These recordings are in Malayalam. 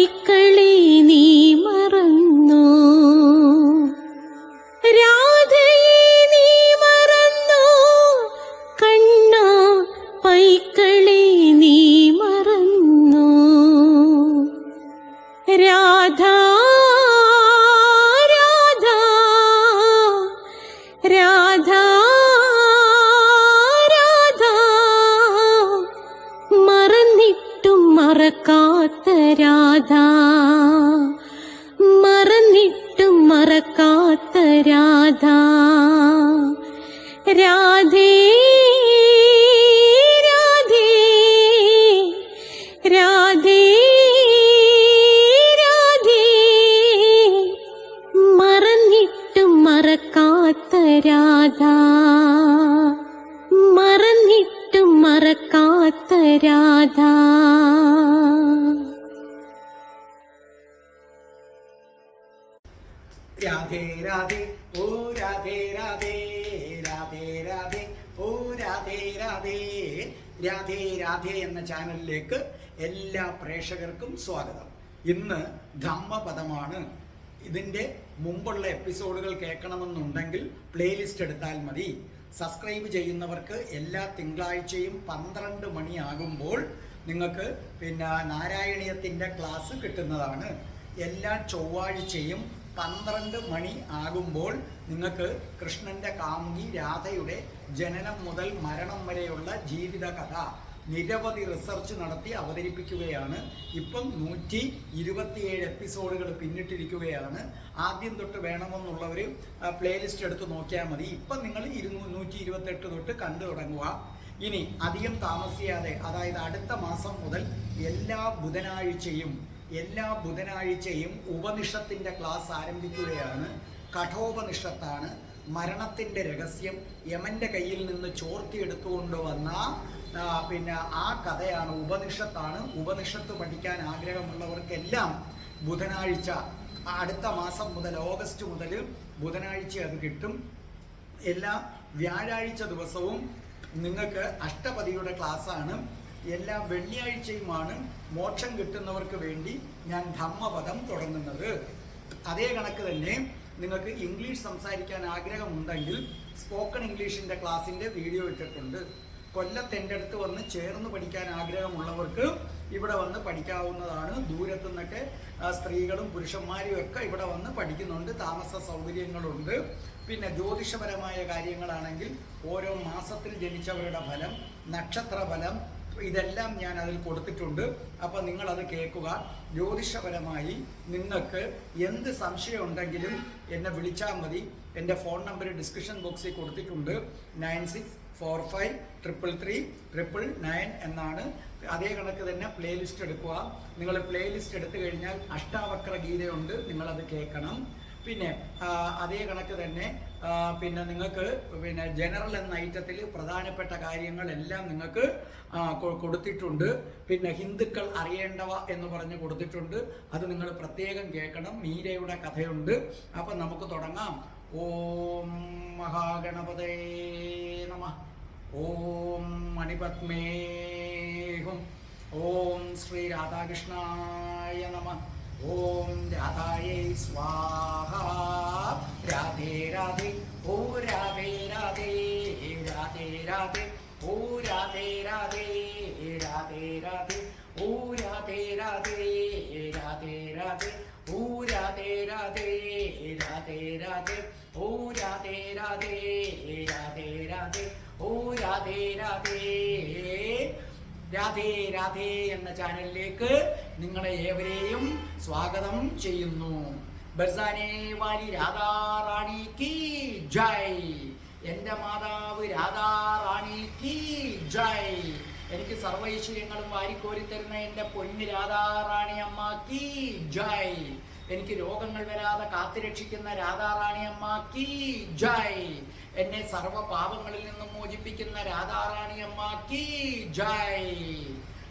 Ketika മറന്നിട്ടും മറക്കാത്ത രാധ. രാധേ രാധേ ഓ രാധേ രാധേ രാധേ രാധേ ഓ രാധേ രാധേ രാധേ രാധേ എന്ന ചാനലിലേക്ക് എല്ലാ പ്രേക്ഷകർക്കും സ്വാഗതം. ഇന്ന് ധമ്മപദമാണ് ഇതിന്റെ മുമ്പുള്ള എപ്പിസോഡുകൾ കേൾക്കണമെന്നുണ്ടെങ്കിൽ പ്ലേലിസ്റ്റ് എടുത്താൽ മതി. സബ്സ്ക്രൈബ് ചെയ്യുന്നവർക്ക് എല്ലാ തിങ്കളാഴ്ചയും പന്ത്രണ്ട് മണിയാകുമ്പോൾ നിങ്ങൾക്ക് പിന്നെ നാരായണീയത്തിന്റെ ക്ലാസ് കിട്ടുന്നതാണ്. എല്ലാ ചൊവ്വാഴ്ചയും പന്ത്രണ്ട് മണി ആകുമ്പോൾ നിങ്ങൾക്ക് കൃഷ്ണന്റെ കാമുകി രാധയുടെ ജനനം മുതൽ മരണം വരെയുള്ള ജീവിത കഥ നിരവധി റിസർച്ച് നടത്തി അവതരിപ്പിക്കുകയാണ്. ഇപ്പം നൂറ്റി ഇരുപത്തിയേഴ് എപ്പിസോഡുകൾ പിന്നിട്ടിരിക്കുകയാണ്. ആദ്യം തൊട്ട് വേണമെന്നുള്ളവർ പ്ലേലിസ്റ്റ് എടുത്ത് നോക്കിയാൽ മതി. ഇപ്പം നിങ്ങൾ ഇരുന്നൂ നൂറ്റി ഇരുപത്തെട്ട് തൊട്ട് കണ്ടു തുടങ്ങുക. ഇനി അധികം താമസിയാതെ അതായത് അടുത്ത മാസം മുതൽ എല്ലാ ബുധനാഴ്ചയും എല്ലാ ബുധനാഴ്ചയും ഉപനിഷത്തിന്റെ ക്ലാസ് ആരംഭിക്കുകയാണ്. കഠോപനിഷത്താണ്. മരണത്തിന്റെ രഹസ്യം യമന്റെ കയ്യിൽ നിന്ന് ചോർത്തിയെടുത്തുകൊണ്ട് വന്ന ആ, പിന്നെ ആ കഥയാണ് ഉപനിഷത്താണ്. ഉപനിഷത്ത് പഠിക്കാൻ ആഗ്രഹമുള്ളവർക്കെല്ലാം ബുധനാഴ്ച അടുത്ത മാസം മുതൽ ഓഗസ്റ്റ് മുതൽ ബുധനാഴ്ച അത് കിട്ടും. എല്ലാ വ്യാഴാഴ്ച ദിവസവും നിങ്ങൾക്ക് അഷ്ടപതിയുടെ ക്ലാസ്സാണ്. എല്ലാ വെള്ളിയാഴ്ചയുമാണ് മോക്ഷം കിട്ടുന്നവർക്ക് വേണ്ടി ഞാൻ ധമ്മപദം തുടങ്ങുന്നത്. അതേ കണക്ക് തന്നെ നിങ്ങൾക്ക് ഇംഗ്ലീഷ് സംസാരിക്കാൻ ആഗ്രഹമുണ്ടെങ്കിൽ സ്പോക്കൺ ഇംഗ്ലീഷിന്റെ ക്ലാസ്സിന്റെ വീഡിയോ ഇട്ടിട്ടുണ്ട്. കൊല്ലത്ത് എന്റെ അടുത്ത് വന്ന് ചേർന്ന് പഠിക്കാൻ ആഗ്രഹമുള്ളവർക്ക് ഇവിടെ വന്ന് പഠിക്കാവുന്നതാണ്. ദൂരത്തു നിന്നൊക്കെ സ്ത്രീകളും പുരുഷന്മാരും ഒക്കെ ഇവിടെ വന്ന് പഠിക്കുന്നുണ്ട്. താമസ സൗകര്യങ്ങളുണ്ട്. പിന്നെ ജ്യോതിഷപരമായ കാര്യങ്ങളാണെങ്കിൽ ഓരോ മാസത്തിൽ ജനിച്ചവരുടെ ഫലം നക്ഷത്ര ഫലം ഇതെല്ലാം ഞാൻ അതിൽ കൊടുത്തിട്ടുണ്ട്. അപ്പോൾ അത് കേൾക്കുക. ജ്യോതിഷപരമായി നിങ്ങൾക്ക് എന്ത് സംശയം ഉണ്ടെങ്കിലും എന്നെ വിളിച്ചാൽ മതി. എന്റെ ഫോൺ നമ്പർ ഡിസ്ക്രിപ്ഷൻ ബോക്സിൽ കൊടുത്തിട്ടുണ്ട്. Nine six four five triple three triple nine എന്നാണ് അതേ കണക്ക് തന്നെ പ്ലേലിസ്റ്റ് എടുക്കുക. നിങ്ങൾ പ്ലേലിസ്റ്റ് എടുത്തു കഴിഞ്ഞാൽ അഷ്ടാവക്ര ഗീതയുണ്ട് നിങ്ങളത് കേൾക്കണം. പിന്നെ അതേ കണക്ക് തന്നെ പിന്നെ നിങ്ങൾക്ക് പിന്നെ ജനറൽ എന്ന ഐറ്റത്തിൽ പ്രധാനപ്പെട്ട കാര്യങ്ങളെല്ലാം നിങ്ങൾക്ക് കൊടുത്തിട്ടുണ്ട്. പിന്നെ ഹിന്ദുക്കൾ അറിയേണ്ടവ എന്ന് പറഞ്ഞ് കൊടുത്തിട്ടുണ്ട്. അത് നിങ്ങൾ പ്രത്യേകം കേൾക്കണം. മീരയുടെ കഥയുണ്ട്. അപ്പം നമുക്ക് തുടങ്ങാം. ഓം മഹാഗണപതേ നമ. ഓം മണിപത്മേഹും. ഓം ശ്രീ രാധാകൃഷ്ണായ നമ. ഓം രാധായൈ സ്വാഹ. രാധേ രാധേ ഓ രാധേ രാധേ രാധേ രാധേ ഓ രാധേ രാധേ രാധേ രാധേ ഓ രാധേ രാധേ രാധേ രാധേ ഓ രാധേ രാധേ രാധേ രാധേ ഓ രാധേ രാധേ രാധേ രാധേ ഓ രാധേ രാധേ. രാധേ രാധേ എന്ന ചാനലിലേക്ക് നിങ്ങളെ ഏവരെയും സ്വാഗതം ചെയ്യുന്നു. ബർസാനെ വാലി രാധാറാണി കി ജയ്. എന്റെ മാതാവ് രാധാറാണി കി ജയ്. എനിക്ക് സർവൈശ്വര്യങ്ങളും വാരിക്കോരി തരുന്ന എന്റെ പൊന്ന് രാധാറാണി അമ്മ കി ജയ്. എനിക്ക് രോഗങ്ങൾ വരാതെ കാത്തുരക്ഷിക്കുന്ന രാധാറാണി കീ ജയ്. എന്നെ സർവ പാപങ്ങളിൽ നിന്നും മോചിപ്പിക്കുന്ന രാധാറാണി കീ കി ജയ്.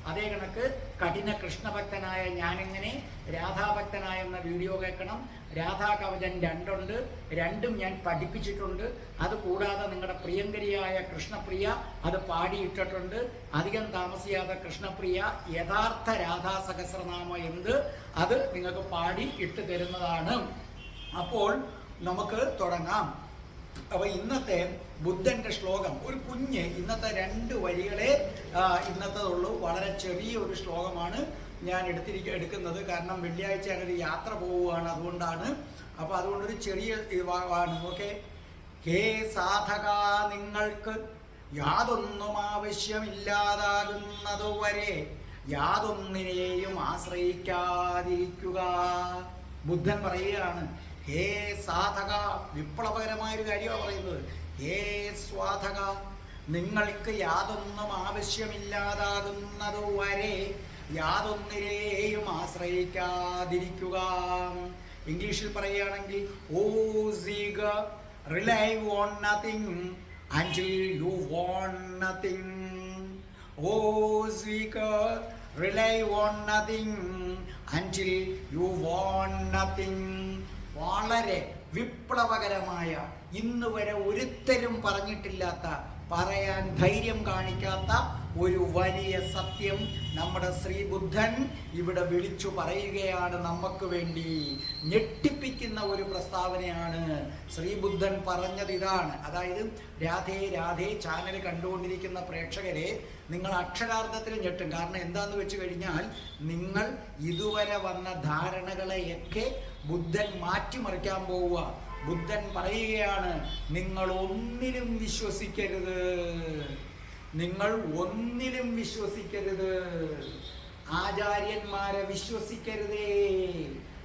അതേ കണക്ക് കഠിന കൃഷ്ണഭക്തനായ ഞാനെങ്ങനെ രാധാഭക്തനായ എന്ന വീഡിയോ കേൾക്കണം. രാധാ കവചൻ രണ്ടുണ്ട്. രണ്ടും ഞാൻ പഠിപ്പിച്ചിട്ടുണ്ട്. അത് കൂടാതെ നിങ്ങളുടെ പ്രിയങ്കരിയായ കൃഷ്ണപ്രിയ അത് പാടിയിട്ടിട്ടുണ്ട്. അധികം താമസിയാതെ കൃഷ്ണപ്രിയ യഥാർത്ഥ രാധാ സഹസ്രനാമ എന്ത്? അത് നിങ്ങൾക്ക് പാടി ഇട്ട് തരുന്നതാണ്. അപ്പോൾ നമുക്ക് തുടങ്ങാം. അപ്പൊ ഇന്നത്തെ ബുദ്ധന്റെ ശ്ലോകം ഒരു കുഞ്ഞ് ഇന്നത്തെ രണ്ട് വരികളെ ഇന്നത്തേതുള്ളൂ വളരെ ചെറിയ ഒരു ശ്ലോകമാണ് ഞാൻ എടുത്തിരിക്കുക എടുക്കുന്നത്. കാരണം വെള്ളിയാഴ്ച അങ്ങനെ യാത്ര പോവുകയാണ് അതുകൊണ്ടാണ്. അപ്പൊ അതുകൊണ്ടൊരു ചെറിയ ആണ് ഓക്കെ. ഹേ സാധക നിങ്ങൾക്ക് യാതൊന്നും ആവശ്യമില്ലാതാകുന്നതുവരെ യാതൊന്നിനെയും ആശ്രയിക്കാതിരിക്കുക. ബുദ്ധൻ പറയുകയാണ് ഹേ സാധക വിപ്ലവകരമായ ഒരു കാര്യമാണ് പറയുന്നത്. ഹേ സ്വാധക നിങ്ങൾക്ക് യാതൊന്നും ആവശ്യമില്ലാതാകുന്നത് വരെ യാതൊന്നിനെയും ആശ്രയിക്കാതിരിക്കുക. ഇംഗ്ലീഷിൽ പറയുകയാണെങ്കിൽ O seeker rely on nothing angel you won nothing O seeker rely on nothing angel you won nothing വളരെ വിപ്ലവകരമായ ഇന്ന് വരെ ഒരുത്തരും പറഞ്ഞിട്ടില്ലാത്ത പറയാൻ ധൈര്യം കാണിക്കാത്ത ഒരു വലിയ സത്യം നമ്മുടെ ശ്രീബുദ്ധൻ ഇവിടെ വിളിച്ചു പറയുകയാണ് നമുക്ക് വേണ്ടി. ഞെട്ടിപ്പിക്കുന്ന ഒരു പ്രസ്താവനയാണ് ശ്രീബുദ്ധൻ പറഞ്ഞത് ഇതാണ്. അതായത് രാധേ രാധേ ചാനൽ കണ്ടുകൊണ്ടിരിക്കുന്ന പ്രേക്ഷകരെ നിങ്ങൾ അക്ഷരാർത്ഥത്തിൽ ഞെട്ടും. കാരണം എന്താന്ന് വെച്ച് കഴിഞ്ഞാൽ നിങ്ങൾ ഇതുവരെ വന്ന ധാരണകളെയൊക്കെ ബുദ്ധൻ മാറ്റിമറിക്കാൻ പോവുക. ബുദ്ധൻ പറയുകയാണ് നിങ്ങൾ ഒന്നിലും വിശ്വസിക്കരുത്. നിങ്ങൾ ഒന്നിലും വിശ്വസിക്കരുത്. ആചാര്യന്മാരെ വിശ്വസിക്കരുതേ.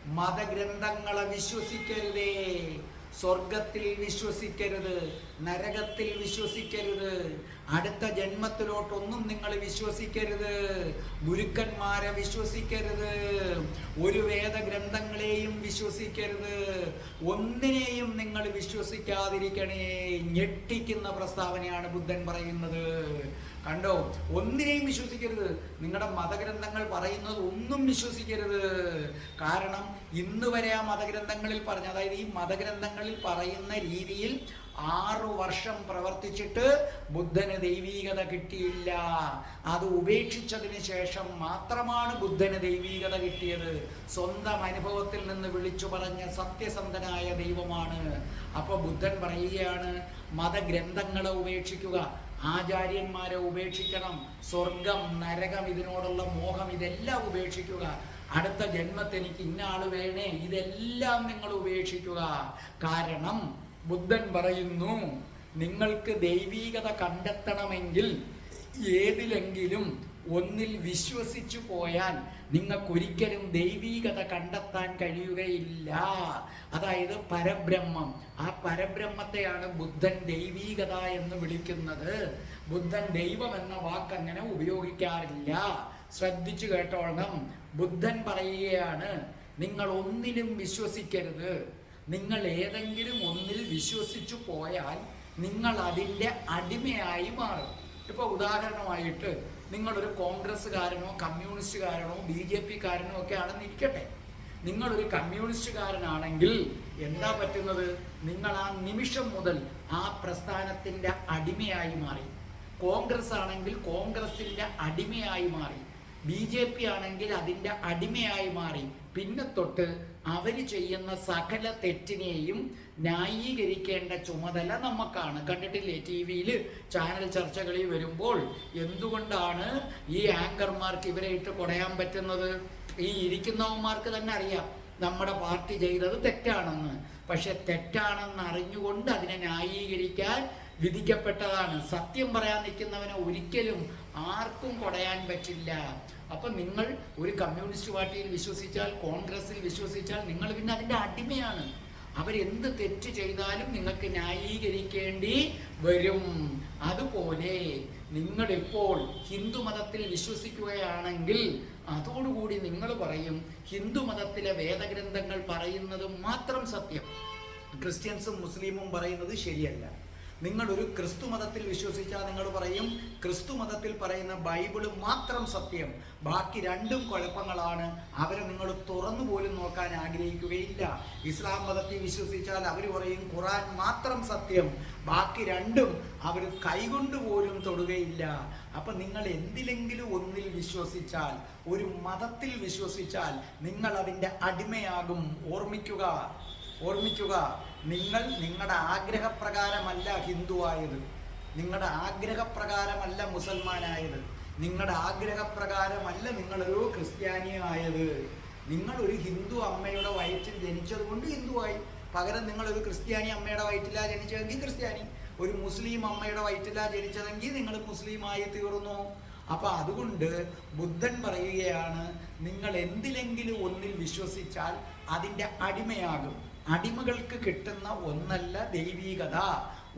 മതഗ്രന്ഥങ്ങളെ വിശ്വസിക്കരുതേ. സ്വർഗത്തിൽ വിശ്വസിക്കരുത്. നരകത്തിൽ വിശ്വസിക്കരുത്. അടുത്ത ജന്മത്തിലോട്ടൊന്നും നിങ്ങൾ വിശ്വസിക്കരുത്. ഗുരുക്കന്മാരെ വിശ്വസിക്കരുത്. ഒരു വേദഗ്രന്ഥങ്ങളെയും വിശ്വസിക്കരുത്. ഒന്നിനെയും നിങ്ങൾ വിശ്വസിക്കാതിരിക്കണേ. ഞെട്ടിക്കുന്ന പ്രസ്താവനയാണ് ബുദ്ധൻ പറയുന്നത്. കണ്ടോ? ഒന്നിനെയും വിശ്വസിക്കരുത്. നിങ്ങളുടെ മതഗ്രന്ഥങ്ങൾ പറയുന്നത് ഒന്നും വിശ്വസിക്കരുത്. കാരണം ഇന്ന് വരെ ആ മതഗ്രന്ഥങ്ങളിൽ പറഞ്ഞ അതായത് ഈ മതഗ്രന്ഥങ്ങളിൽ പറയുന്ന രീതിയിൽ ആറു വർഷം പ്രവർത്തിച്ചിട്ട് ബുദ്ധന് ദൈവീകത കിട്ടിയില്ല. അത് ഉപേക്ഷിച്ചതിന് ശേഷം മാത്രമാണ് ബുദ്ധന് ദൈവീകത കിട്ടിയത്. സ്വന്തം അനുഭവത്തിൽ നിന്ന് വിളിച്ചു പറഞ്ഞ സത്യസന്ധനായ ദൈവമാണ്. അപ്പോൾ ബുദ്ധൻ പറയുകയാണ് മതഗ്രന്ഥങ്ങളെ ഉപേക്ഷിക്കുക ആചാര്യന്മാരെ ഉപേക്ഷിക്കണം സ്വർഗം നരകം ഇതിനോടുള്ള മോഹം ഇതെല്ലാം ഉപേക്ഷിക്കുക. അടുത്ത ജന്മത്തിൽ എനിക്ക് ഇന്ന ആൾ വേണേ ഇതെല്ലാം നിങ്ങൾ ഉപേക്ഷിക്കുക. കാരണം ബുദ്ധൻ പറയുന്നു നിങ്ങൾക്ക് ദൈവീകത കണ്ടെത്തണമെങ്കിൽ ഏതിലെങ്കിലും ഒന്നിൽ വിശ്വസിച്ചു പോയാൽ നിങ്ങൾക്കൊരിക്കലും ദൈവീകത കണ്ടെത്താൻ കഴിയുകയില്ല. അതായത് പരബ്രഹ്മം. ആ പരബ്രഹ്മത്തെയാണ് ബുദ്ധൻ ദൈവീകത എന്ന് വിളിക്കുന്നത്. ബുദ്ധൻ ദൈവം എന്ന വാക്ക് അങ്ങനെ ഉപയോഗിക്കാറില്ല. ശ്രദ്ധിച്ചു കേട്ടോളണം. ബുദ്ധൻ പറയുകയാണ് നിങ്ങൾ ഒന്നിലും വിശ്വസിക്കരുത്. നിങ്ങൾ ഏതെങ്കിലും ഒന്നിൽ വിശ്വസിച്ചു പോയാൽ നിങ്ങൾ അതിന്റെ അടിമയായി മാറും. ഇപ്പോൾ ഉദാഹരണമായിട്ട് നിങ്ങളൊരു കോൺഗ്രസ്സുകാരനോ കമ്മ്യൂണിസ്റ്റുകാരനോ ബി ജെ പിക്കാരനോ ഒക്കെ ആണെന്ന് ഇരിക്കട്ടെ. നിങ്ങളൊരു കമ്മ്യൂണിസ്റ്റുകാരനാണെങ്കിൽ എന്താ പറ്റുന്നത്? നിങ്ങൾ ആ നിമിഷം മുതൽ ആ പ്രസ്ഥാനത്തിന്റെ അടിമയായി മാറി. കോൺഗ്രസ് ആണെങ്കിൽ കോൺഗ്രസിന്റെ അടിമയായി മാറി. ബി ജെ പി ആണെങ്കിൽ അതിന്റെ അടിമയായി മാറി. പിന്നെ തൊട്ട് അവർ ചെയ്യുന്ന സകല തെറ്റിനെയും ന്യായീകരിക്കേണ്ട ചുമതല നമുക്കാണ്. കണ്ടിട്ടില്ലേ? ടി വിയിൽ ചാനൽ ചർച്ചകളിൽ വരുമ്പോൾ എന്തുകൊണ്ടാണ് ഈ ആങ്കർമാർക്ക് ഇവരെ ഇട്ട് കുടയാൻ പറ്റുന്നത്? ഈ ഇരിക്കുന്നവന്മാർക്ക് തന്നെ അറിയാം. നമ്മുടെ പാർട്ടി ചെയ്തത് തെറ്റാണെന്ന്. പക്ഷെ തെറ്റാണെന്ന് അറിഞ്ഞുകൊണ്ട് അതിനെ ന്യായീകരിക്കാൻ വിധിക്കപ്പെട്ടതാണ്. സത്യം പറയാൻ നിൽക്കുന്നവനെ ഒരിക്കലും ആർക്കും കൊടയാൻ പറ്റില്ല. അപ്പൊ നിങ്ങൾ ഒരു കമ്മ്യൂണിസ്റ്റ് പാർട്ടിയിൽ വിശ്വസിച്ചാൽ കോൺഗ്രസിൽ വിശ്വസിച്ചാൽ നിങ്ങൾ പിന്നെ അതിന്റെ അടിമയാണ്. അവരെന്ത് തെറ്റ് ചെയ്താലും നിങ്ങൾക്ക് ന്യായീകരിക്കേണ്ടി വരും. അതുപോലെ നിങ്ങളിപ്പോൾ ഹിന്ദു മതത്തിൽ വിശ്വസിക്കുകയാണെങ്കിൽ അതോടുകൂടി നിങ്ങൾ പറയും ഹിന്ദു മതത്തിലെ വേദഗ്രന്ഥങ്ങൾ പറയുന്നത് മാത്രം സത്യം. ക്രിസ്ത്യൻസും മുസ്ലിമും പറയുന്നത് ശരിയല്ല. നിങ്ങൾ ഒരു ക്രിസ്തു മതത്തിൽ വിശ്വസിച്ചാൽ നിങ്ങൾ പറയും. ക്രിസ്തു മതത്തിൽ പറയുന്ന ബൈബിൾ മാത്രം സത്യം. ബാക്കി രണ്ടും കുഴപ്പങ്ങളാണ്. അവരെ നിങ്ങൾ തുറന്നു പോലും നോക്കാൻ ആഗ്രഹിക്കുകയില്ല. ഇസ്ലാം മതത്തിൽ വിശ്വസിച്ചാൽ അവർ പറയും ഖുറാൻ മാത്രം സത്യം. ബാക്കി രണ്ടും അവർ കൈകൊണ്ട് പോലും തൊടുകയില്ല. അപ്പൊ നിങ്ങൾ എന്തിലെങ്കിലും ഒന്നിൽ വിശ്വസിച്ചാൽ ഒരു മതത്തിൽ വിശ്വസിച്ചാൽ നിങ്ങൾ അതിന്റെ അടിമയാകും. ഓർമ്മിക്കുക. ഓർമ്മിക്കുക. നിങ്ങൾ നിങ്ങളുടെ ആഗ്രഹപ്രകാരമല്ല ഹിന്ദുവായത്. നിങ്ങളുടെ ആഗ്രഹപ്രകാരമല്ല മുസൽമാനായത്. നിങ്ങളുടെ ആഗ്രഹപ്രകാരമല്ല നിങ്ങളൊരു ക്രിസ്ത്യാനിയായത്. നിങ്ങളൊരു ഹിന്ദു അമ്മയുടെ വയറ്റിൽ ജനിച്ചത് കൊണ്ട് ഹിന്ദുവായി. പകരം നിങ്ങളൊരു ക്രിസ്ത്യാനി അമ്മയുടെ വയറ്റിലാ ജനിച്ചതെങ്കിൽ ക്രിസ്ത്യാനി. ഒരു മുസ്ലിം അമ്മയുടെ വയറ്റിലാ ജനിച്ചതെങ്കിൽ നിങ്ങൾ മുസ്ലിമായി തീർന്നു. അപ്പൊ അതുകൊണ്ട് ബുദ്ധൻ പറയുകയാണ് നിങ്ങൾ എന്തിലെങ്കിലും ഒന്നിൽ വിശ്വസിച്ചാൽ അതിന്റെ അടിമയാകും. അടിമകൾക്ക് കിട്ടുന്ന ഒന്നല്ല ദൈവീകത.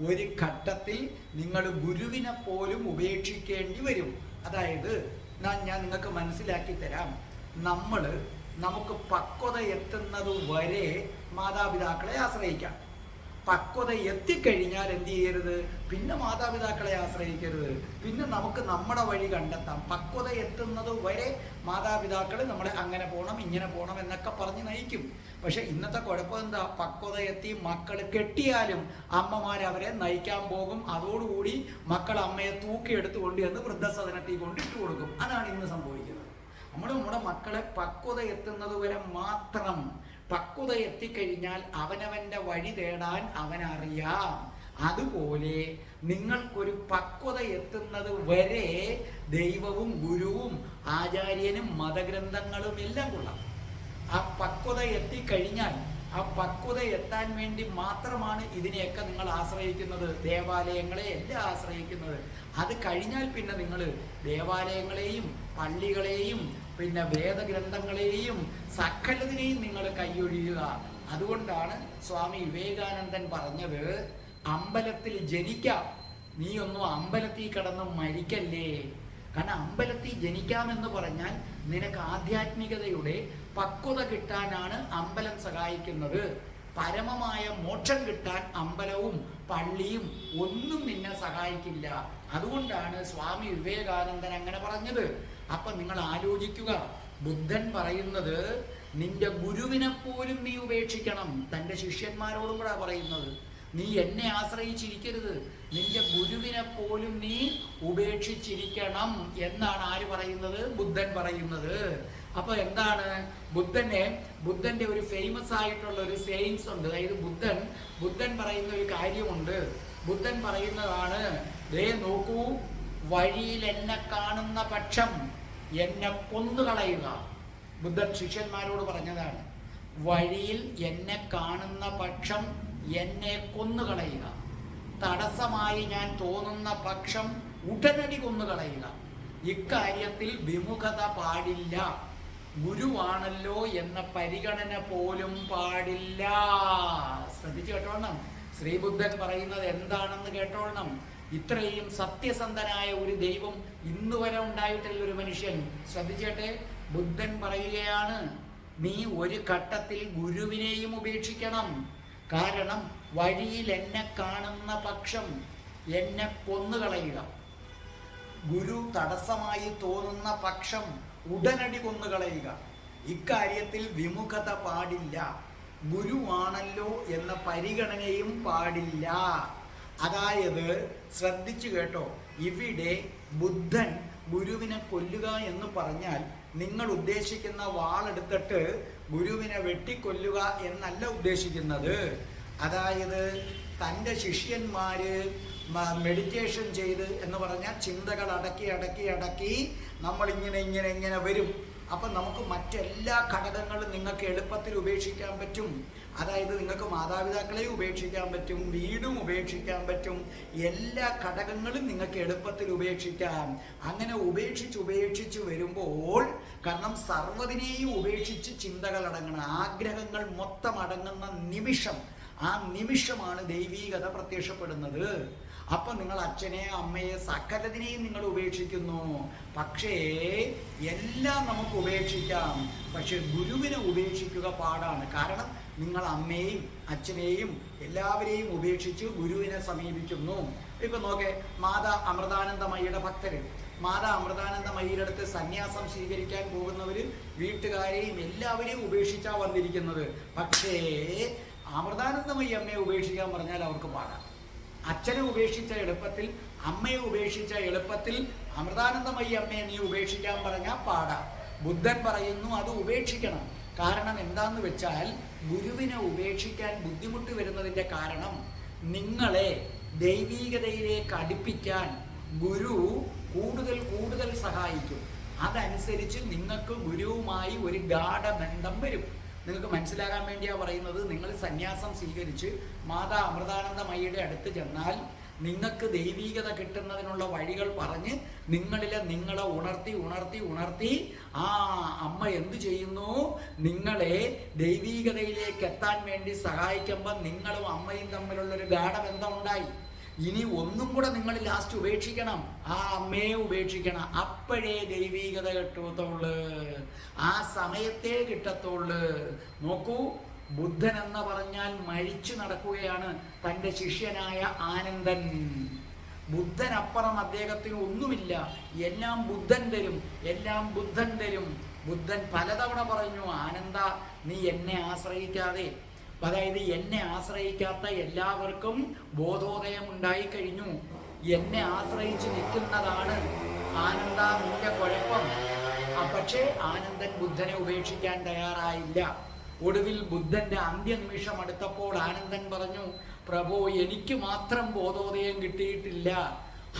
ഒരു ഘട്ടത്തിൽ നിങ്ങൾ ഗുരുവിനെ പോലും ഉപേക്ഷിക്കേണ്ടി വരും. അതായത് ഞാൻ ഞാൻ നിങ്ങൾക്ക് മനസ്സിലാക്കി തരാം. നമ്മൾ നമുക്ക് പക്വത എത്തുന്നത് വരെ മാതാപിതാക്കളെ ആശ്രയിക്കാം. പക്വത എത്തിക്കഴിഞ്ഞാൽ എന്ത് ചെയ്യരുത്? പിന്നെ മാതാപിതാക്കളെ ആശ്രയിക്കരുത്. പിന്നെ നമുക്ക് നമ്മുടെ വഴി കണ്ടെത്താം. പക്വത എത്തുന്നത് വരെ മാതാപിതാക്കൾ നമ്മളെ അങ്ങനെ പോകണം ഇങ്ങനെ പോകണം എന്നൊക്കെ പറഞ്ഞ് നയിക്കും. പക്ഷെ ഇന്നത്തെ കുഴപ്പം എന്താ? പക്വത എത്തി മക്കൾ കെട്ടിയാലും അമ്മമാർ അവരെ നയിക്കാൻ പോകും. അതോടുകൂടി മക്കൾ അമ്മയെ തൂക്കിയെടുത്ത് കൊണ്ടുവന്ന് വൃദ്ധസദനത്തിൽ കൊണ്ടിട്ട് കൊടുക്കും. അതാണ് ഇന്ന് സംഭവിക്കുന്നത്. നമ്മൾ നമ്മുടെ മക്കളെ പക്വത എത്തുന്നത് വരെ മാത്രം പക്വത എത്തിക്കഴിഞ്ഞാൽ അവനവന്റെ വഴി തേടാൻ അവനറിയാം. അതുപോലെ നിങ്ങൾക്കൊരു പക്വത എത്തുന്നത് വരെ ദൈവവും ഗുരുവും ആചാര്യനും മതഗ്രന്ഥങ്ങളും എല്ലാം കൊള്ളാം. ആ പക്വത എത്തിക്കഴിഞ്ഞാൽ ആ പക്വത എത്താൻ വേണ്ടി മാത്രമാണ് ഇതിനെയൊക്കെ നിങ്ങൾ ആശ്രയിക്കുന്നത്. ദേവാലയങ്ങളെ എല്ലാം ആശ്രയിക്കുന്നത്? അത് കഴിഞ്ഞാൽ പിന്നെ നിങ്ങൾ ദേവാലയങ്ങളെയും പള്ളികളെയും പിന്നെ വേദഗ്രന്ഥങ്ങളെയും സകലതിനെയും നിങ്ങൾ കൈയൊഴിയുക. അതുകൊണ്ടാണ് സ്വാമി വിവേകാനന്ദൻ പറഞ്ഞത് അമ്പലത്തിൽ ജനിക്കാം. നീ ഒന്നും അമ്പലത്തിൽ കിടന്ന് മരിക്കല്ലേ? കാരണം അമ്പലത്തിൽ ജനിക്കാമെന്ന് പറഞ്ഞാൽ നിനക്ക് ആധ്യാത്മികതയുടെ പക്വത കിട്ടാനാണ് അമ്പലം സഹായിക്കുന്നത്. പരമമായ മോക്ഷം കിട്ടാൻ അമ്പലവും പള്ളിയും ഒന്നും നിന്നെ സഹായിക്കില്ല. അതുകൊണ്ടാണ് സ്വാമി വിവേകാനന്ദൻ അങ്ങനെ പറഞ്ഞത്. അപ്പൊ നിങ്ങൾ ആലോചിക്കുക. ബുദ്ധൻ പറയുന്നത് നിന്റെ ഗുരുവിനെ പോലും നീ ഉപേക്ഷിക്കണം. തന്റെ ശിഷ്യന്മാരോടും കൂടെ പറയുന്നത്. നീ എന്നെ ആശ്രയിച്ചിരിക്കരുത്. നിന്റെ ഗുരുവിനെ പോലും നീ ഉപേക്ഷിച്ചിരിക്കണം എന്നാണ് ആര് പറയുന്നത്? ബുദ്ധൻ പറയുന്നത്. അപ്പൊ എന്താണ്? ബുദ്ധനെ ബുദ്ധന്റെ ഒരു ഫേമസ് ആയിട്ടുള്ള ഒരു സെയിൻസ് ഉണ്ട്. അതായത് ബുദ്ധൻ ബുദ്ധൻ പറയുന്ന ഒരു കാര്യമുണ്ട്. ബുദ്ധൻ പറയുന്നതാണ് ദേ നോക്കൂ വഴിയിൽ എന്നെ കാണുന്ന പക്ഷം എന്നെ കൊന്നുകളയുക. ബുദ്ധൻ ശിഷ്യന്മാരോട് പറഞ്ഞതാണ് വഴിയിൽ എന്നെ കാണുന്ന പക്ഷം എന്നെ കൊന്നുകളയുക. തടസ്സമായി ഞാൻ തോന്നുന്ന പക്ഷം ഉടനടി കൊന്നുകളയുക. ഇക്കാര്യത്തിൽ വിമുഖത പാടില്ല. ഗുരുവാണല്ലോ എന്ന പരിഗണന പോലും പാടില്ല. ശ്രദ്ധിച്ചു കേട്ടോണം. ശ്രീബുദ്ധൻ പറയുന്നത് എന്താണെന്ന് കേട്ടോളണം ഇത്രയും സത്യസന്ധനായ ഒരു ദൈവം ഇന്ന് വരെ ഉണ്ടായിട്ടില്ല ഒരു മനുഷ്യൻ. ശ്രദ്ധിച്ചേട്ടെ ബുദ്ധൻ പറയുകയാണ് നീ ഒരു ഘട്ടത്തിൽ ഗുരുവിനെയും ഉപേക്ഷിക്കണം. കാരണം വഴിയിൽ എന്നെ കാണുന്ന പക്ഷം എന്നെ കൊന്നുകളയുക. ഗുരു തടസ്സമായി തോന്നുന്ന പക്ഷം ഉടനടി കൊന്നുകളയുക. ഇക്കാര്യത്തിൽ വിമുഖത പാടില്ല. ഗുരുവാണല്ലോ എന്ന പരിഗണനയും പാടില്ല. അതായത് ശ്രദ്ധിച്ചു കേട്ടോ. ഇവിടെ ബുദ്ധൻ ഗുരുവിനെ കൊല്ലുക എന്ന് പറഞ്ഞാൽ നിങ്ങൾ ഉദ്ദേശിക്കുന്ന വാളെടുത്തിട്ട് ഗുരുവിനെ വെട്ടിക്കൊല്ലുക എന്നല്ല ഉദ്ദേശിക്കുന്നത്. അതായത് തന്റെ ശിഷ്യന്മാര് മെഡിറ്റേഷൻ ചെയ്ത് എന്ന് പറഞ്ഞാൽ ചിന്തകൾ അടക്കി അടക്കി അടക്കി നമ്മളിങ്ങനെ ഇങ്ങനെ ഇങ്ങനെ വരും. അപ്പം നമുക്ക് മറ്റെല്ലാ ഘടകങ്ങളും നിങ്ങൾക്ക് എളുപ്പത്തിൽ ഉപേക്ഷിക്കാൻ പറ്റും. അതായത് നിങ്ങൾക്ക് മാതാപിതാക്കളെയും ഉപേക്ഷിക്കാൻ പറ്റും വീടും ഉപേക്ഷിക്കാൻ പറ്റും എല്ലാ ഘടകങ്ങളും നിങ്ങൾക്ക് എളുപ്പത്തിൽ ഉപേക്ഷിക്കാം. അങ്ങനെ ഉപേക്ഷിച്ച് ഉപേക്ഷിച്ച് വരുമ്പോൾ കാരണം സർവതിനെയും ഉപേക്ഷിച്ച് ചിന്തകൾ അടങ്ങണം. ആഗ്രഹങ്ങൾ മൊത്തം അടങ്ങുന്ന നിമിഷം. ആ നിമിഷമാണ് ദൈവീകത പ്രത്യക്ഷപ്പെടുന്നത്. അപ്പൊ നിങ്ങൾ അച്ഛനെ അമ്മയെ സകലതിനെയും നിങ്ങൾ ഉപേക്ഷിക്കുന്നു. പക്ഷേ എല്ലാം നമുക്ക് ഉപേക്ഷിക്കാം. പക്ഷെ ഗുരുവിനെ ഉപേക്ഷിക്കുക പാടാണ്. കാരണം നിങ്ങൾ അമ്മയെയും അച്ഛനെയും എല്ലാവരെയും ഉപേക്ഷിച്ച് ഗുരുവിനെ സമീപിക്കുന്നു. ഇപ്പൊ നോക്കെ മാതാ അമൃതാനന്ദമയ്യയുടെ ഭക്തര്. മാതാ അമൃതാനന്ദമയ്യയുടെ അടുത്ത് സന്യാസം സ്വീകരിക്കാൻ പോകുന്നവര് വീട്ടുകാരെയും എല്ലാവരെയും ഉപേക്ഷിച്ചാ വന്നിരിക്കുന്നത്. പക്ഷേ അമൃതാനന്ദമയ്യ അമ്മയെ ഉപേക്ഷിക്കാൻ പറഞ്ഞാൽ അവർക്ക് പാടാം. അച്ഛനെ ഉപേക്ഷിച്ച എളുപ്പത്തിൽ അമ്മയെ ഉപേക്ഷിച്ച എളുപ്പത്തിൽ അമൃതാനന്ദമയ്യ അമ്മയെ നീ ഉപേക്ഷിക്കാൻ പറഞ്ഞാൽ പാടാം ബുദ്ധൻ പറയുന്നു അത് ഉപേക്ഷിക്കണം. കാരണം എന്താന്ന് വെച്ചാൽ ഗുരുവിനെ ഉപേക്ഷിക്കാൻ ബുദ്ധിമുട്ട് വരുന്നതിന്റെ കാരണം നിങ്ങളെ ദൈവീകതയിലേക്ക് അടുപ്പിക്കാൻ ഗുരു കൂടുതൽ കൂടുതൽ സഹായിക്കും. അതനുസരിച്ച് നിങ്ങൾക്ക് ഗുരുവുമായി ഒരു ഗാഠബന്ധം വരും. നിങ്ങൾക്ക് മനസ്സിലാകാൻ വേണ്ടിയാണ് പറയുന്നത്. നിങ്ങൾ സന്യാസം സ്വീകരിച്ച് മാതാ അമൃതാനന്ദമയ്യയുടെ അടുത്ത് ചെന്നാൽ നിങ്ങൾക്ക് ദൈവീകത കിട്ടുന്നതിനുള്ള വഴികൾ പറഞ്ഞ് നിങ്ങളിലെ നിങ്ങളെ ഉണർത്തി ഉണർത്തി ഉണർത്തി ആ അമ്മ എന്തു ചെയ്യുന്നു? നിങ്ങളെ ദൈവീകതയിലേക്ക് എത്താൻ വേണ്ടി സഹായിക്കുമ്പോൾ നിങ്ങളും അമ്മയും തമ്മിലുള്ളൊരു ഗാഠബന്ധം ഉണ്ടായി. ഇനി ഒന്നും കൂടെ നിങ്ങൾ ലാസ്റ്റ് ഉപേക്ഷിക്കണം. ആ അമ്മയെ ഉപേക്ഷിക്കണം. അപ്പോഴേ ദൈവീകത കിട്ടത്തുള്ളു. ആ സമയത്തെ കിട്ടത്തുള്ളു. നോക്കൂ ബുദ്ധൻ എന്ന് പറഞ്ഞാൽ മരിച്ചു നടക്കുകയാണ് തന്റെ ശിഷ്യനായ ആനന്ദൻ. ബുദ്ധനപ്പുറം അദ്ദേഹത്തിന് ഒന്നുമില്ല. എല്ലാം ബുദ്ധൻ തരും. എല്ലാം ബുദ്ധൻ തരും. ബുദ്ധൻ പലതവണ പറഞ്ഞു ആനന്ദ നീ എന്നെ ആശ്രയിക്കാതെ അതായത് എന്നെ ആശ്രയിക്കാത്ത എല്ലാവർക്കും ബോധോദയം ഉണ്ടായി കഴിഞ്ഞു എന്നെ ആശ്രയിച്ച് നിൽക്കുന്നതാണ് ആനന്ദ നിന്റെ കുഴപ്പം. പക്ഷേ ആനന്ദൻ ബുദ്ധനെ ഉപേക്ഷിക്കാൻ തയ്യാറായില്ല. ഒടുവിൽ ബുദ്ധന്റെ അന്ത്യനിമിഷം അടുത്തപ്പോൾ ആനന്ദൻ പറഞ്ഞു പ്രഭു എനിക്ക് മാത്രം ബോധോദയം കിട്ടിയിട്ടില്ല.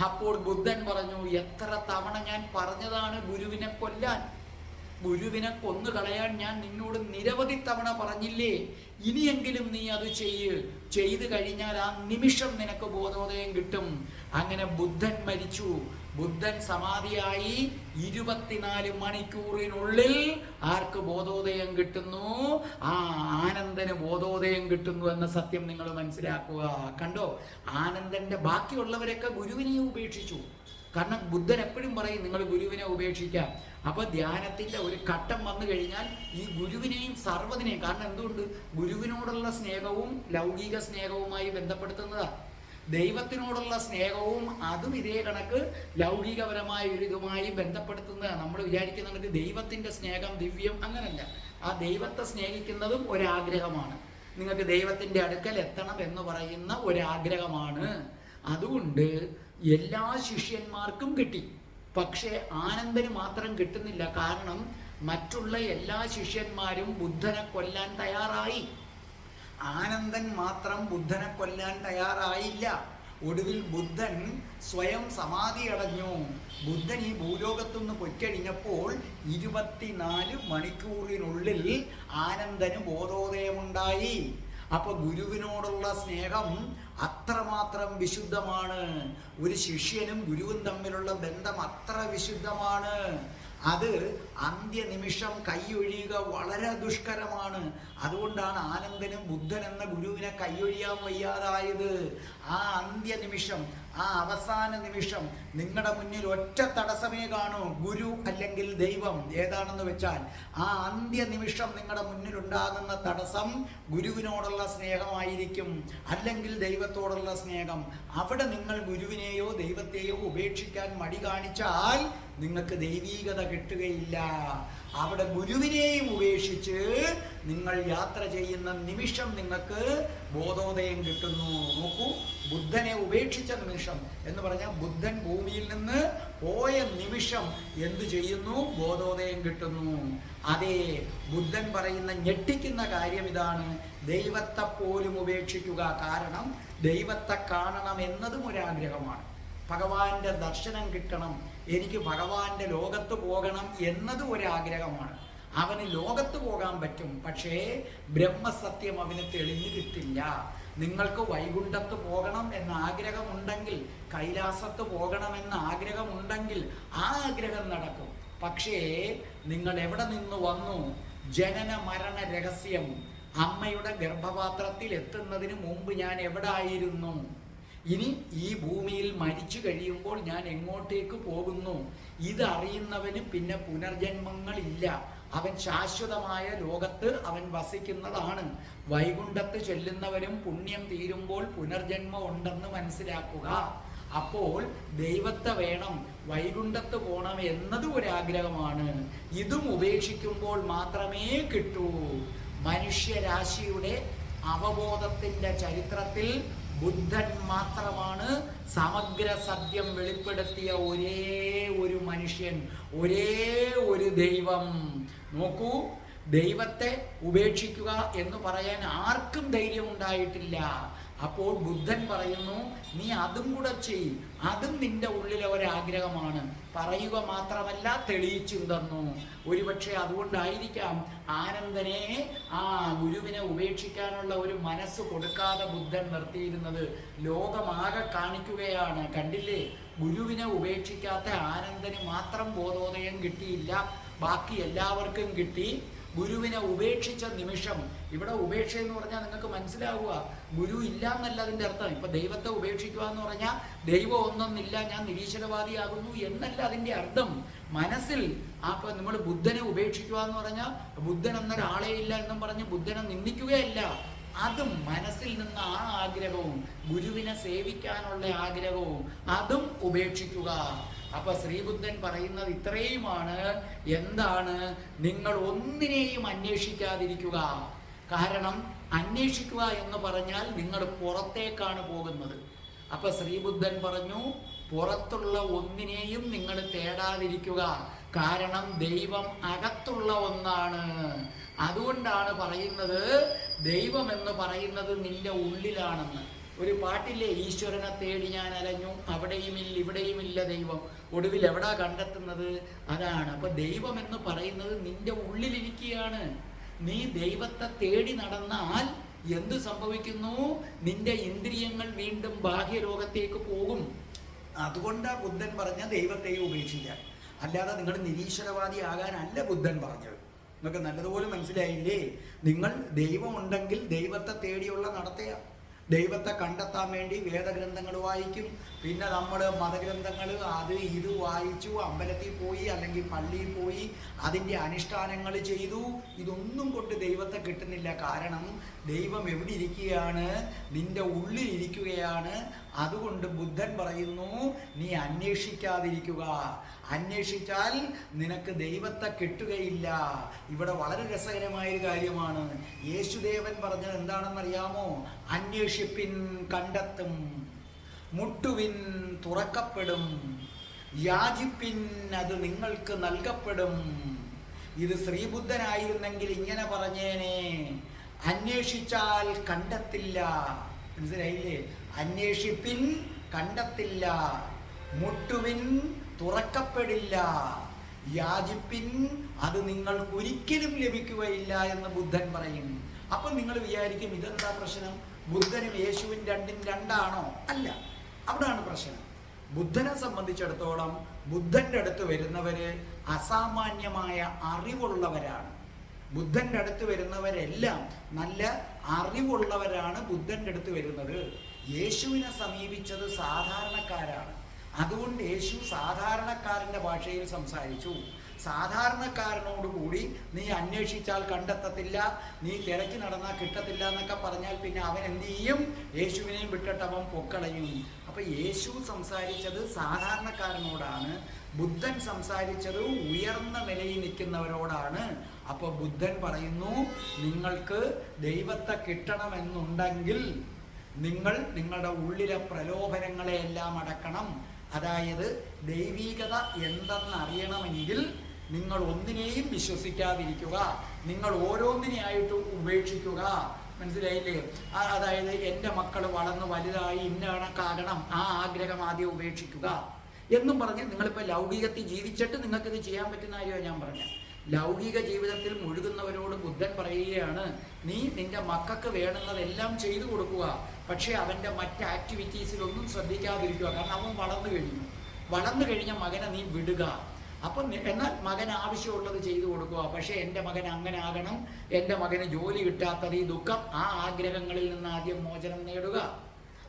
അപ്പോൾ ബുദ്ധൻ പറഞ്ഞു എത്ര തവണ ഞാൻ പറഞ്ഞതാണ് ഗുരുവിനെ കൊല്ലാൻ? ഗുരുവിനെ കൊന്നു കളയാൻ ഞാൻ നിന്നോട് നിരവധി തവണ പറഞ്ഞില്ലേ? ഇനിയെങ്കിലും നീ അത് ചെയ്യ്. ചെയ്തു കഴിഞ്ഞാൽ ആ നിമിഷം നിനക്ക് ബോധോദയം കിട്ടും. അങ്ങനെ ബുദ്ധൻ മരിച്ചു. ബുദ്ധൻ സമാധിയായി ഇരുപത്തിനാല് മണിക്കൂറിനുള്ളിൽ ആർക്ക് ബോധോദയം കിട്ടുന്നു? ആ ആനന്ദന് ബോധോദയം കിട്ടുന്നു എന്ന സത്യം നിങ്ങൾ മനസ്സിലാക്കുക. കണ്ടോ? ആനന്ദന്റെ ബാക്കിയുള്ളവരൊക്കെ ഗുരുവിനെ ഉപേക്ഷിച്ചു. കാരണം ബുദ്ധൻ എപ്പോഴും പറയും നിങ്ങൾ ഗുരുവിനെ ഉപേക്ഷിക്കാം അപ്പൊ ധ്യാനത്തിന്റെ ഒരു ഘട്ടം വന്നു കഴിഞ്ഞാൽ ഈ ഗുരുവിനെയും സർവതിനെയും കാരണം എന്തുകൊണ്ട്? ഗുരുവിനോടുള്ള സ്നേഹവും ലൗകിക സ്നേഹവുമായി ബന്ധപ്പെടുത്തുന്നതാ. ദൈവത്തിനോടുള്ള സ്നേഹവും അതും ഇതേ കണക്ക് ലൗകികപരമായ ഒരു ഇതുമായി ബന്ധപ്പെടുത്തുന്നതാണ് നമ്മൾ വിചാരിക്കുന്നുണ്ട് ദൈവത്തിന്റെ സ്നേഹം ദിവ്യം അങ്ങനല്ല. ആ ദൈവത്തെ സ്നേഹിക്കുന്നതും ഒരാഗ്രഹമാണ്. നിങ്ങൾക്ക് ദൈവത്തിന്റെ അടുക്കൽ എത്തണം എന്ന് പറയുന്ന ഒരാഗ്രഹമാണ്. അതുകൊണ്ട് എല്ലാ ശിഷ്യന്മാർക്കും കിട്ടി. പക്ഷേ ആനന്ദന് മാത്രം കിട്ടുന്നില്ല. കാരണം മറ്റുള്ള എല്ലാ ശിഷ്യന്മാരും ബുദ്ധനെ കൊല്ലാൻ തയ്യാറായി. ആനന്ദൻ മാത്രം ബുദ്ധനെ കൊല്ലാൻ തയ്യാറായില്ല. ഒടുവിൽ ബുദ്ധൻ സ്വയം സമാധി അടഞ്ഞു. ബുദ്ധൻ ഈ ഭൂലോകത്തുനിന്ന് പൊയ്ക്കഴിഞ്ഞപ്പോൾ ഇരുപത്തിനാല് മണിക്കൂറിനുള്ളിൽ ആനന്ദന് ബോധോദയമുണ്ടായി. അപ്പൊ ഗുരുവിനോടുള്ള സ്നേഹം അത്രമാത്രം വിശുദ്ധമാണ്. ഒരു ശിഷ്യനും ഗുരുവും തമ്മിലുള്ള ബന്ധം അത്ര വിശുദ്ധമാണ്. അത് അന്ത്യനിമിഷം കൈയൊഴിയുക വളരെ ദുഷ്കരമാണ്. അതുകൊണ്ടാണ് ആനന്ദനും ബുദ്ധൻ എന്ന ഗുരുവിനെ കൈയൊഴിയാൻ വയ്യാതായത്. ആ അന്ത്യനിമിഷം ആ അവസാന നിമിഷം നിങ്ങളുടെ മുന്നിൽ ഒറ്റ തടസ്സമേ കാണൂ. ഗുരു അല്ലെങ്കിൽ ദൈവം ഏതാണെന്ന് വെച്ചാൽ ആ അന്ത്യ നിമിഷം നിങ്ങളുടെ മുന്നിൽ ഉണ്ടാകുന്ന തടസ്സം ഗുരുവിനോടുള്ള സ്നേഹമായിരിക്കും. അല്ലെങ്കിൽ ദൈവത്തോടുള്ള സ്നേഹം. അവിടെ നിങ്ങൾ ഗുരുവിനെയോ ദൈവത്തെയോ ഉപേക്ഷിക്കാൻ മടി കാണിച്ചാൽ നിങ്ങൾക്ക് ദൈവീകത കിട്ടുകയില്ല. അവിടെ ഗുരുവിനെയും ഉപേക്ഷിച്ച് നിങ്ങൾ യാത്ര ചെയ്യുന്ന നിമിഷം നിങ്ങൾക്ക് ബോധോദയം കിട്ടുന്നു. നോക്കൂ ബുദ്ധനെ ഉപേക്ഷിച്ച നിമിഷം എന്ന് പറഞ്ഞാൽ ബുദ്ധൻ ഭൂമിയിൽ നിന്ന് പോയ നിമിഷം എന്തു ചെയ്യുന്നു? ബോധോദയം കിട്ടുന്നു. അതെ ബുദ്ധൻ പറയുന്ന ഞെട്ടിക്കുന്ന കാര്യം ഇതാണ്. ദൈവത്തെ പോലും ഉപേക്ഷിക്കുക കാരണം ദൈവത്തെ കാണണം എന്നതും ഒരാഗ്രഹമാണ്. ഭഗവാന്റെ ദർശനം കിട്ടണം. എനിക്ക് ഭഗവാന്റെ ലോകത്ത് പോകണം എന്നതും ഒരാഗ്രഹമാണ്. അവന് ലോകത്ത് പോകാൻ പറ്റും. പക്ഷേ ബ്രഹ്മസത്യം അവന് തെളിഞ്ഞു കിട്ടില്ല. നിങ്ങൾക്ക് വൈകുണ്ഠത്ത് പോകണം എന്ന ആഗ്രഹമുണ്ടെങ്കിൽ കൈലാസത്ത് പോകണമെന്ന ആഗ്രഹമുണ്ടെങ്കിൽ ആ ആഗ്രഹം നടക്കും. പക്ഷേ നിങ്ങൾ എവിടെ നിന്ന് വന്നു? ജനന മരണ രഹസ്യം. അമ്മയുടെ ഗർഭപാത്രത്തിൽ എത്തുന്നതിന് മുമ്പ് ഞാൻ എവിടെ ആയിരുന്നു ഇനി ഈ ഭൂമിയിൽ മരിച്ചു കഴിയുമ്പോൾ ഞാൻ എങ്ങോട്ടേക്ക് പോകുന്നു? ഇതറിയുന്നവന് പിന്നെ പുനർജന്മങ്ങളില്ല. അവൻ ശാശ്വതമായ ലോകത്ത് അവൻ വസിക്കുന്നതാണ്. വൈകുണ്ഠത്ത് ചെല്ലുന്നവരും പുണ്യം തീരുമ്പോൾ പുനർജന്മം ഉണ്ടെന്ന് മനസ്സിലാക്കുക. അപ്പോൾ ദൈവത്തെ വേണം വൈകുണ്ഠത്ത് പോകണം എന്നതും ഒരാഗ്രഹമാണ്. ഇതും ഉപേക്ഷിക്കുമ്പോൾ മാത്രമേ കിട്ടൂ. മനുഷ്യരാശിയുടെ അവബോധത്തിന്റെ ചരിത്രത്തിൽ ബുദ്ധൻ മാത്രമാണ് സമഗ്ര സത്യം വെളിപ്പെടുത്തിയ ഒരേ ഒരു മനുഷ്യൻ ഒരേ ഒരു ദൈവം. നോക്കൂ ദൈവത്തെ ഉപേക്ഷിക്കുക എന്ന് പറയാൻ ആർക്കും ധൈര്യം ഉണ്ടായിട്ടില്ല അപ്പോൾ ബുദ്ധൻ പറയുന്നു നീ അതും കൂടെ ചെയ്. അതും നിന്റെ ഉള്ളിലെ ഒരാഗ്രഹമാണ്. പറയുക മാത്രമല്ല തെളിയിച്ചും തന്നു ഒരുപക്ഷെ അതുകൊണ്ടായിരിക്കാം ആനന്ദനെ ആ ഗുരുവിനെ ഉപേക്ഷിക്കാനുള്ള ഒരു മനസ്സ് കൊടുക്കാതെ ബുദ്ധൻ നിർത്തിയിരുന്നത്. ലോകമാകെ കാണിക്കുകയാണ്. കണ്ടില്ലേ? ഗുരുവിനെ ഉപേക്ഷിക്കാത്ത ആനന്ദന് മാത്രം ബോധോദയം കിട്ടിയില്ല. ബാക്കി എല്ലാവർക്കും കിട്ടി. ഗുരുവിനെ ഉപേക്ഷിച്ച നിമിഷം. ഇവിടെ ഉപേക്ഷ എന്ന് പറഞ്ഞാൽ നിങ്ങൾക്ക് മനസ്സിലാവുക. ഗുരു ഇല്ല എന്നല്ല അതിന്റെ അർത്ഥം. ഇപ്പൊ ദൈവത്തെ ഉപേക്ഷിക്കുക എന്ന് പറഞ്ഞാൽ ദൈവം ഒന്നൊന്നില്ല ഞാൻ നിരീശ്വരവാദിയാകുന്നു എന്നല്ല അതിന്റെ അർത്ഥം. മനസ്സിൽ ആ നമ്മൾ ബുദ്ധനെ ഉപേക്ഷിക്കുക എന്ന് പറഞ്ഞാൽ ബുദ്ധൻ എന്നൊരാളെ ഇല്ല എന്നും പറഞ്ഞ് ബുദ്ധനെ നിന്ദിക്കുകയല്ല. അതും മനസ്സിൽ നിന്ന് ആ ആഗ്രഹവും ഗുരുവിനെ സേവിക്കാനുള്ള ആഗ്രഹവും അതും ഉപേക്ഷിക്കുക. അപ്പൊ ശ്രീബുദ്ധൻ പറയുന്നത് ഇത്രയുമാണ്. എന്താണ്? നിങ്ങൾ ഒന്നിനെയും അന്വേഷിക്കാതിരിക്കുക. കാരണം അന്വേഷിക്കുക എന്ന് പറഞ്ഞാൽ നിങ്ങൾ പുറത്തേക്കാണ് പോകുന്നത്. അപ്പൊ ശ്രീബുദ്ധൻ പറഞ്ഞു പുറത്തുള്ള ഒന്നിനെയും നിങ്ങൾ തേടാതിരിക്കുക. കാരണം ദൈവം അകത്തുള്ള ഒന്നാണ്. അതുകൊണ്ടാണ് പറയുന്നത് ദൈവം എന്ന് പറയുന്നത് നിന്റെ ഉള്ളിലാണെന്ന്. ഒരു പാട്ടില്ലേ ഈശ്വരനെ തേടി ഞാൻ അലഞ്ഞു അവിടെയുമില്ല ഇവിടെയുമില്ല ദൈവം. ഒടുവിൽ എവിടാ കണ്ടെത്തുന്നത്? അതാണ്. അപ്പൊ ദൈവം എന്ന് പറയുന്നത് നിന്റെ ഉള്ളിലിരിക്കുകയാണ്. നീ ദൈവത്തെ തേടി നടന്നാൽ എന്ത് സംഭവിക്കുന്നു? നിന്റെ ഇന്ദ്രിയങ്ങൾ വീണ്ടും ബാഹ്യലോകത്തേക്ക് പോകും. അതുകൊണ്ടാണ് ബുദ്ധൻ പറഞ്ഞ ദൈവത്തെയും ഉപേക്ഷിക്കാൻ. അല്ലാതെ നിങ്ങൾ നിരീശ്വരവാദി ആകാനല്ല ബുദ്ധൻ പറഞ്ഞത്. നിങ്ങൾക്ക് നല്ലതുപോലെ മനസ്സിലായില്ലേ? നിങ്ങൾ ദൈവമുണ്ടെങ്കിൽ ദൈവത്തെ തേടിയുള്ള നടത്തുക ദൈവത്തെ കണ്ടെത്താൻ വേണ്ടി വേദഗ്രന്ഥങ്ങൾ വായിക്കും. പിന്നെ നമ്മൾ മതഗ്രന്ഥങ്ങൾ അത് ഇത് വായിച്ചു അമ്പലത്തിൽ പോയി അല്ലെങ്കിൽ പള്ളിയിൽ പോയി അതിന്റെ അനുഷ്ഠാനങ്ങൾ ചെയ്തു. ഇതൊന്നും കൊണ്ട് ദൈവത്തെ കിട്ടുന്നില്ല. കാരണം ദൈവം എവിടെ ഇരിക്കുകയാണ്? നിന്റെ ഉള്ളിൽ ഇരിക്കുകയാണ്. അതുകൊണ്ട് ബുദ്ധൻ പറയുന്നു നീ അന്വേഷിക്കാതിരിക്കുക. അന്വേഷിച്ചാൽ നിനക്ക് ദൈവത്തെ കിട്ടുകയില്ല. ഇവിടെ വളരെ രസകരമായ ഒരു കാര്യമാണ്. യേശുദേവൻ പറഞ്ഞത് എന്താണെന്നറിയാമോ? അന്വേഷിപ്പിൻ കണ്ടെത്തും മുട്ടുവിൻ തുറക്കപ്പെടും യാചിപ്പിൻ അത് നിങ്ങൾക്ക് നൽകപ്പെടും. ഇത് ശ്രീബുദ്ധനായിരുന്നെങ്കിൽ ഇങ്ങനെ പറഞ്ഞേനെ. അന്വേഷിച്ചാൽ കണ്ടെത്തില്ല. മനസ്സിലായില്ലേ? അന്വേഷിപ്പിൻ കണ്ടെത്തില്ല മുട്ടുവിൻ തുറക്കപ്പെടില്ല. യാചിപ്പിൻ അത് നിങ്ങൾക്ക് ഒരിക്കലും ലഭിക്കുകയില്ല എന്ന് ബുദ്ധൻ പറയും. അപ്പൊ നിങ്ങൾ വിചാരിക്കും ഇതെന്താ പ്രശ്നം? ബുദ്ധനും യേശുവും രണ്ടും രണ്ടാണോ? അല്ല അവിടാണ് പ്രശ്നം. ബുദ്ധനെ സംബന്ധിച്ചിടത്തോളം ബുദ്ധന്റെ അടുത്ത് വരുന്നവര് അസാമാന്യമായ അറിവുള്ളവരാണ്. ബുദ്ധന്റെ അടുത്ത് വരുന്നവരെല്ലാം നല്ല അറിവുള്ളവരാണ് ബുദ്ധന്റെ അടുത്ത് വരുന്നത്. യേശുവിനെ സമീപിച്ചത് സാധാരണക്കാരാണ്. അതുകൊണ്ട് യേശു സാധാരണക്കാരന്റെ ഭാഷയിൽ സംസാരിച്ചു. സാധാരണക്കാരനോടുകൂടി നീ അന്വേഷിച്ചാൽ കണ്ടെത്തത്തില്ല നീ തിരക്കി നടന്നാൽ കിട്ടത്തില്ല എന്നൊക്കെ പറഞ്ഞാൽ പിന്നെ അവൻ എന്ത് ചെയ്യും? യേശുവിനെയും വിട്ടിട്ട് അവൻ പൊക്കളയും. അപ്പൊ യേശു സംസാരിച്ചത് സാധാരണക്കാരനോടാണ് ബുദ്ധൻ സംസാരിച്ചത് ഉയർന്ന നിലയിൽ നിൽക്കുന്നവരോടാണ്. അപ്പോൾ ബുദ്ധൻ പറയുന്നു നിങ്ങൾക്ക് ദൈവത്തെ കിട്ടണമെന്നുണ്ടെങ്കിൽ നിങ്ങൾ നിങ്ങളുടെ ഉള്ളിലെ പ്രലോഭനങ്ങളെയെല്ലാം അടക്കണം. അതായത് ദൈവീകത എന്തെന്ന് അറിയണമെങ്കിൽ നിങ്ങൾ ഒന്നിനെയും വിശ്വസിക്കാതിരിക്കുക. നിങ്ങൾ ഓരോന്നിനെയായിട്ട് ഉപേക്ഷിക്കുക. മനസ്സിലായില്ലേ? അതായത് എന്റെ മക്കൾ വളർന്ന് വലുതായി ഇന്നാണ് കാരണം ആ ആഗ്രഹം ആദ്യം ഉപേക്ഷിക്കുക. എന്നും പറഞ്ഞ് നിങ്ങളിപ്പോൾ ലൗകികത്തിൽ ജീവിച്ചിട്ട് നിങ്ങൾക്കിത് ചെയ്യാൻ പറ്റുന്ന കാര്യമാണ് ഞാൻ പറഞ്ഞത്. ലൗകിക ജീവിതത്തിൽ മുഴുകുന്നവരോട് ബുദ്ധൻ പറയുകയാണ് നീ നിന്റെ മക്കൾക്ക് വേണ്ടുന്നതെല്ലാം ചെയ്തു കൊടുക്കുക. പക്ഷേ അവന്റെ മറ്റ് ആക്ടിവിറ്റീസിലൊന്നും ശ്രദ്ധിക്കാതിരിക്കുക. കാരണം അവൻ വളർന്നു കഴിഞ്ഞു. വളർന്നു കഴിഞ്ഞ മകനെ നീ വിടുക. അപ്പം എന്നാൽ മകൻ ആവശ്യമുള്ളത് ചെയ്തു കൊടുക്കുക. പക്ഷേ എന്റെ മകൻ അങ്ങനെ ആകണം. എന്റെ മകന് ജോലി കിട്ടാത്തത് ഈ ദുഃഖം. ആ ആഗ്രഹങ്ങളിൽ നിന്ന് ആദ്യം മോചനം നേടുക.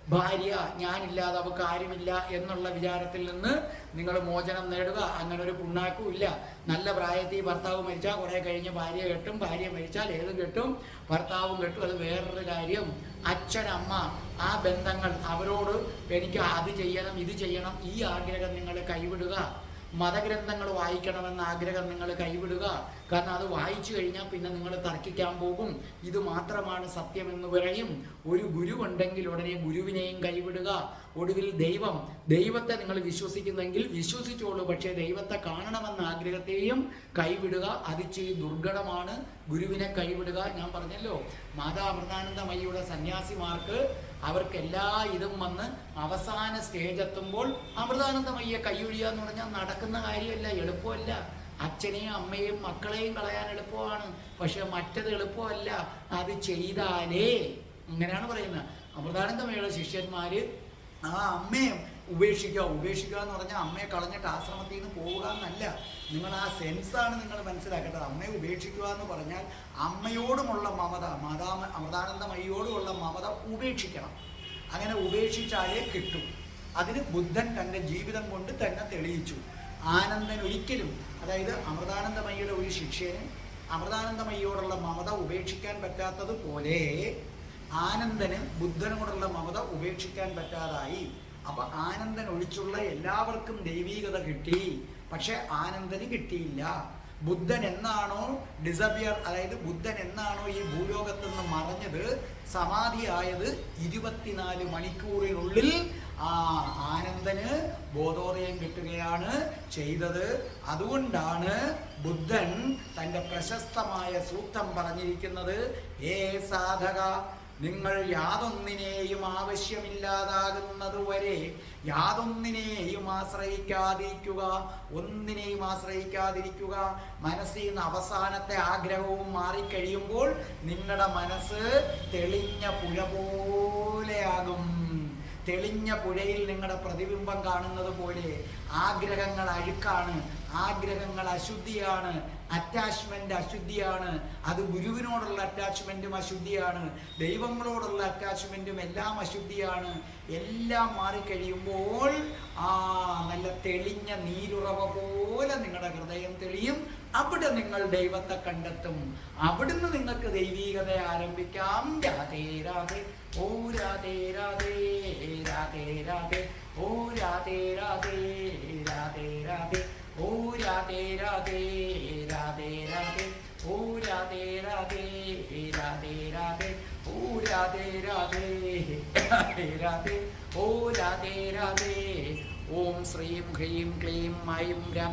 ഭാര്യ ഞാനില്ലാതെ അവൾക്ക് ആരുമില്ല എന്നുള്ള വിചാരത്തിൽ നിന്ന് നിങ്ങൾ മോചനം നേടുക. അങ്ങനെ ഒരു പുണ്ണാക്കും ഇല്ല. നല്ല പ്രായത്തിൽ ഭർത്താവ് മരിച്ചാൽ കുറേ കഴിഞ്ഞ് ഭാര്യ കെട്ടും. ഭാര്യ മരിച്ചാൽ ഏതും കെട്ടും. ഭർത്താവും കെട്ടും. അത് വേറൊരു കാര്യം. അച്ഛനമ്മ ആ ബന്ധങ്ങൾ അവരോട് എനിക്ക് അത് ചെയ്യണം ഇത് ചെയ്യണം ഈ ആഗ്രഹം നിങ്ങൾ കൈവിടുക. മതഗ്രന്ഥങ്ങൾ വായിക്കണമെന്ന ആഗ്രഹം നിങ്ങൾ കൈവിടുക. കാരണം അത് വായിച്ചു കഴിഞ്ഞാൽ പിന്നെ നിങ്ങൾ തർക്കിക്കാൻ പോകും. ഇത് മാത്രമാണ് സത്യമെന്ന് പറയും. ഒരു ഗുരു ഉണ്ടെങ്കിൽ ഉടനെ ഗുരുവിനെയും കൈവിടുക. ഒടുവിൽ ദൈവം ദൈവത്തെ നിങ്ങൾ വിശ്വസിക്കുന്നെങ്കിൽ വിശ്വസിച്ചോളൂ. പക്ഷേ ദൈവത്തെ കാണണമെന്ന ആഗ്രഹത്തെയും കൈവിടുക. അത് ചെയ് ദുർഘടമാണ്. ഗുരുവിനെ കൈവിടുക. ഞാൻ പറഞ്ഞല്ലോ മാതാ അമൃതാനന്ദമയ്യയുടെ സന്യാസിമാർക്ക് അവർക്ക് എല്ലാ ഇതും വന്ന് അവസാന സ്റ്റേജ് എത്തുമ്പോൾ അമൃതാനന്ദമയ്യ കൈയൊഴിയുക എന്ന് പറഞ്ഞാൽ നടക്കുന്ന കാര്യമല്ല എളുപ്പമല്ല. അച്ഛനെയും അമ്മയെയും മക്കളെയും കളയാൻ എളുപ്പമാണ്. പക്ഷെ മറ്റത് എളുപ്പമല്ല അത് ചെയ്താലേ. അങ്ങനെയാണ് പറയുന്നത്. അമൃതാനന്ദമയുടെ ശിഷ്യന്മാര് ആ അമ്മയെ ഉപേക്ഷിക്കുക ഉപേക്ഷിക്കുക എന്ന് പറഞ്ഞാൽ അമ്മയെ കളഞ്ഞിട്ട് ആശ്രമത്തിൽ നിന്ന് പോവുക എന്നല്ല. നിങ്ങൾ ആ സെൻസാണ് നിങ്ങൾ മനസ്സിലാക്കേണ്ടത്. അമ്മയെ ഉപേക്ഷിക്കുക എന്ന് പറഞ്ഞാൽ അമ്മയോടുമുള്ള മമത മതാ അമൃതാനന്ദമയ്യോടുമുള്ള മമത ഉപേക്ഷിക്കണം. അങ്ങനെ ഉപേക്ഷിച്ചാലേ കിട്ടും. അതിന് ബുദ്ധൻ തന്റെ ജീവിതം കൊണ്ട് തന്നെ തെളിയിച്ചു. ആനന്ദൻ ഒരിക്കലും അതായത് അമൃതാനന്ദമയ്യയുടെ ഒരു ശിഷ്യന് അമൃതാനന്ദമയ്യോടുള്ള മമത ഉപേക്ഷിക്കാൻ പറ്റാത്തതുപോലെ ആനന്ദന് ബുദ്ധനോടുള്ള മമത ഉപേക്ഷിക്കാൻ പറ്റാതായി. അപ്പൊ ആനന്ദൻ ഒഴിച്ചുള്ള എല്ലാവർക്കും ദൈവീകത കിട്ടി. പക്ഷെ ആനന്ദന് കിട്ടിയില്ല. ബുദ്ധൻ എന്നാണോ ഡിസബിയർ അതായത് ബുദ്ധൻ എന്നാണോ ഈ ഭൂലോകത്ത് നിന്ന് മറഞ്ഞത് സമാധിയായത് ഇരുപത്തിനാല് മണിക്കൂറിനുള്ളിൽ ആ ആനന്ദന് ബോധോദയം കിട്ടുകയാണ് ചെയ്തത്. അതുകൊണ്ടാണ് ബുദ്ധൻ തന്റെ പ്രശസ്തമായ സൂക്തം പറഞ്ഞിരിക്കുന്നത് ഏ സാധക നിങ്ങൾ യാതൊന്നിനെയും ആവശ്യമില്ലാതാകുന്നതുവരെ യാതൊന്നിനെയും ആശ്രയിക്കാതിരിക്കുക ഒന്നിനെയും ആശ്രയിക്കാതിരിക്കുക. മനസ്സിൽ നിന്ന് അവസാനത്തെ ആഗ്രഹവും മാറിക്കഴിയുമ്പോൾ നിങ്ങളുടെ മനസ്സ് തെളിഞ്ഞ പുഴ പോലെയാകും തെളിഞ്ഞ പുഴയിൽ നിങ്ങളുടെ പ്രതിബിംബം കാണുന്നത് പോലെ ആഗ്രഹങ്ങൾ അഴുക്കാണ് ആഗ്രഹങ്ങൾ അശുദ്ധിയാണ് അറ്റാച്ച്മെന്റ് അശുദ്ധിയാണ്. അത് ഗുരുവിനോടുള്ള അറ്റാച്ച്മെന്റും അശുദ്ധിയാണ് ദൈവങ്ങളോടുള്ള അറ്റാച്ച്മെന്റും എല്ലാം അശുദ്ധിയാണ്. എല്ലാം മാറിക്കഴിയുമ്പോൾ ആ നല്ല തെളിഞ്ഞ നീരുറവ പോലെ നിങ്ങളുടെ ഹൃദയം തെളിയും. അവിടെ നിങ്ങൾ ദൈവത്തെ കണ്ടെത്തും അവിടുന്ന് നിങ്ങൾക്ക് ദൈവീകത ആരംഭിക്കാം രാധേ രാധേ ഓ രാധേ രാധേ രാധേ രാധേ ഓ രാധേ രാധേ രാധേ രാധേ ഓ രാധേ രാധേ രാധേ രാധേ ഓ രാധേ രാധേ രാധേ രാധേ ഓ രാധേ രാധേ രാധേ ഓ രാധേ രാധേ ഓം ശ്രീം ഹ്രീം ക്ലീം മൈം രം